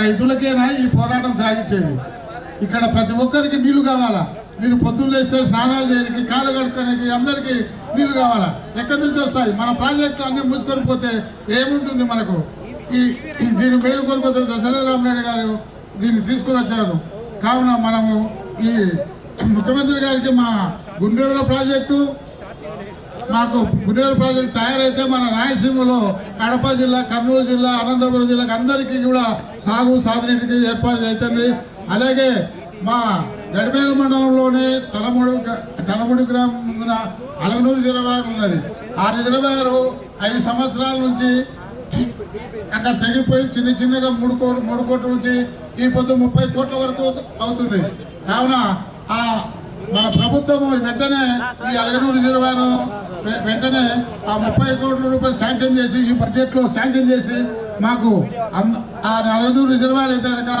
రైతులకేనా ఈ పోరాటం సాగించేది? ఇక్కడ ప్రతి ఒక్కరికి నీళ్ళు కావాలా? మీరు పొద్దున్న లేస్తే స్నానాలు చేయడానికి కాలు కడుక్కోడానికి అందరికీ నీళ్ళు కావాలా? ఎక్కడి నుంచి వస్తాయి? మన ప్రాజెక్టులు అన్ని మూసుకొని పోతే ఏముంటుంది మనకు? ఈ దీన్ని దీని మేలు కొనుక్కొచ్చిన గారు దీన్ని తీసుకుని వచ్చారు. కావున మనము ఈ ముఖ్యమంత్రి గారికి మా గుండెల ప్రాజెక్టు మాకు గుండెల ప్రాజెక్టు తయారైతే మన రాయలసీమలో కడప జిల్లా కర్నూలు జిల్లా అనంతపురం జిల్లాకి అందరికీ కూడా సాగు సాధనకి ఏర్పాటు అవుతుంది అలాగే మా గడిపేరు మండలంలోనే తలముడు తలముడు గ్రామం అలగనూరు రిజర్వాయర్ ఉన్నది. ఆ రిజర్వాయర్ ఐదు సంవత్సరాల నుంచి అక్కడ తెగిపోయి చిన్న చిన్నగా మూడు కోట్లు మూడు కోట్ల నుంచి ఈ పొద్దు ముప్పై కోట్ల వరకు అవుతుంది. కావున ఆ మన ప్రభుత్వం వెంటనే ఈ అలగనూరు రిజర్వాయర్ వెంటనే ఆ ముప్పై కోట్ల రూపాయలు శాంక్షన్ చేసి ఈ బడ్జెట్లో శాంక్షన్ చేసి మాకు ఆ అలగనూరు రిజర్వాయర్ అయితే కనుక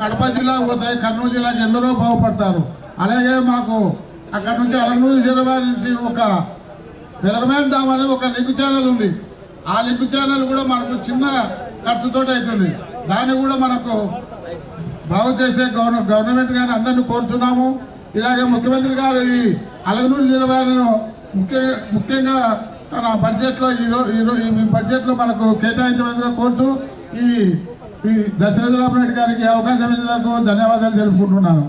కడప జిల్లాకు పోతాయి కర్నూలు జిల్లాకి ఎందరో బాగుపడతారు. అలాగే మాకు అక్కడ నుంచి అలగనూరు రిజర్వాయర్ నుంచి ఒక వెలగమైన డామ్ అనే ఒక లింక్ ఛానల్ ఉంది. ఆ లింక్ ఛానల్ కూడా మనకు చిన్న ఖర్చుతో అవుతుంది దాన్ని కూడా మనకు బాగు చేసే గవర్న గవర్నమెంట్ కానీ అందరినీ కోరుచున్నాము. ఇలాగే ముఖ్యమంత్రి గారు ఈ అలగనూరు జిల్లాను ముఖ్య ముఖ్యంగా తన బడ్జెట్లో ఈరోజు ఈరోజు ఈ బడ్జెట్లో మనకు కేటాయించవలసిందిగా కోరుతూ ఈ ఈ దశరథ రెడ్డి గారికి అవకాశం ఇచ్చినందుకు ధన్యవాదాలు తెలుపుకుంటున్నాను.